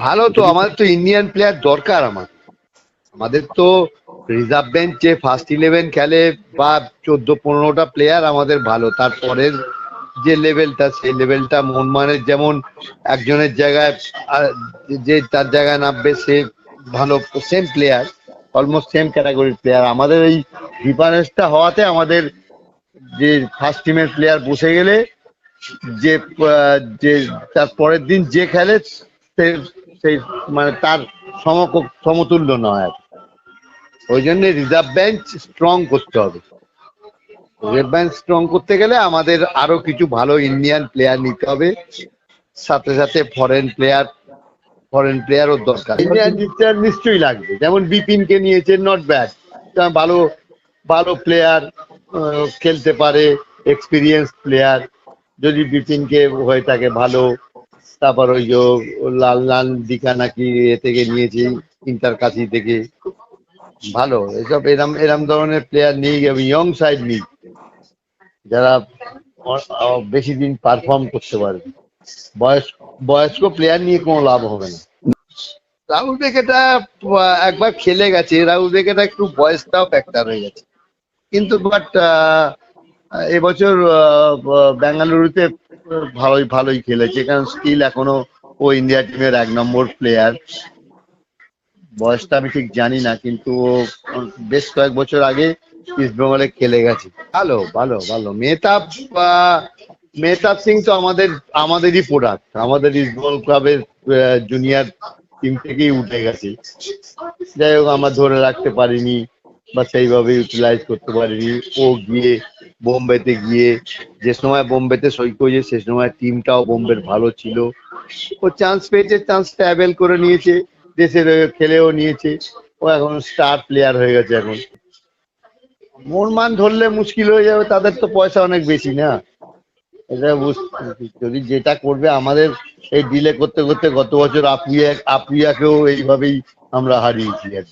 ভালো তো আমাদের তো ইন্ডিয়ান প্লেয়ার দরকার আমার। আমাদের তো রিজার্ভ বেঞ্চে ফার্স্ট ইলেভেন খেলে বা চোদ্দ পনেরোটা প্লেয়ার আমাদের ভালো। তারপরের যে লেভেলটা সেই লেভেলটা মোহনমানের যেমন একজনের জায়গায় যে তার জায়গায় নামবে সে ভালো সেম প্লেয়ার অলমোস্ট সেম ক্যাটাগরির প্লেয়ার আমাদের এই ডিফারেন্সটা হওয়াতে আমাদের যে ফার্স্ট টিমের প্লেয়ার বসে গেলে যে যে তার পরের দিন যে খেলে সে সেই মানে তার সমতুল্য নয় আর ওই জন্য রিজার্ভ বেঞ্চ স্ট্রং করতে হবে। রিজার্ভ বেঞ্চ স্ট্রং করতে গেলে আমাদের আরও কিছু ভালো ইন্ডিয়ান প্লেয়ার নিতে হবে। সাথে সাথে ফরেন প্লেয়ার ফরেন প্লেয়ারও দরকার। ইন্ডিয়ান প্লেয়ার নিশ্চয়ই লাগবে। যেমন বিপিনকে নিয়েছে নট ব্যাড ভালো ভালো প্লেয়ার খেলতে পারে এক্সপিরিয়েন্স প্লেয়ার যদি বিপিনকে হয়ে থাকে ভালো তারপর ওই যে লাল লাল দিকা নাকি এ থেকে নিয়েছি, ইন্টার কাছি থেকে। ভালো, এসব এরম এরম ধরনের প্লেয়ার নিয়ে যাবে ইয়ং সাইড নিই, যারা বেশি দিন পারফর্ম করতে পারবে। বয়স, বয়স্ক প্লেয়ার নিয়ে কোনো লাভ হবে না। রাহুল বেকেটা একবার খেলে গেছে, রাহুল বেকেটা একটু বয়সটাও ফ্যাক্টর হয়ে গেছে। কিন্তু বাট এবছর বেঙ্গালুরুতে ভালোই ভালোই খেলেছে। কারণ স্কিল এখনও ও ইন্ডিয়া টিমের এক নম্বর প্লেয়ার বয়সটা আমি ঠিক জানি না, কিন্তু ও বেশ কয়েক বছর আগে ইস্ট খেলে গেছে। ভালো ভালো ভালো। মেহতাব মেহতাব সিং তো আমাদের, আমাদেরই প্রোডাক্ট আমাদের ইস্ট বেঙ্গল ক্লাবের জুনিয়র টিম থেকেই উঠে গেছে। যাই হোক, আমরা ধরে রাখতে পারিনি বা সেইভাবে ইউটিলাইজ করতে পারিনি। ও গিয়ে বোম্বেতে গিয়ে যে সময় বোম্বেতে সই করেছে সে সময় টিমটাও বোম্বের ভালো ছিল। ও চান্স পেয়েছে চান্স অ্যাভেল করে নিয়েছে, দেশের খেলেও নিয়েছে। ও এখন স্টার প্লেয়ার হয়ে গেছে এখন। মোহনমান ধরলে মুশকিল হয়ে যাবে, তাদের তো পয়সা অনেক বেশি না? এটা যদি যেটা করবে, আমাদের এই ডিলে করতে করতে গত বছর আপুইয়া আপুইয়াকেও এইভাবেই আমরা হারিয়েছি আর।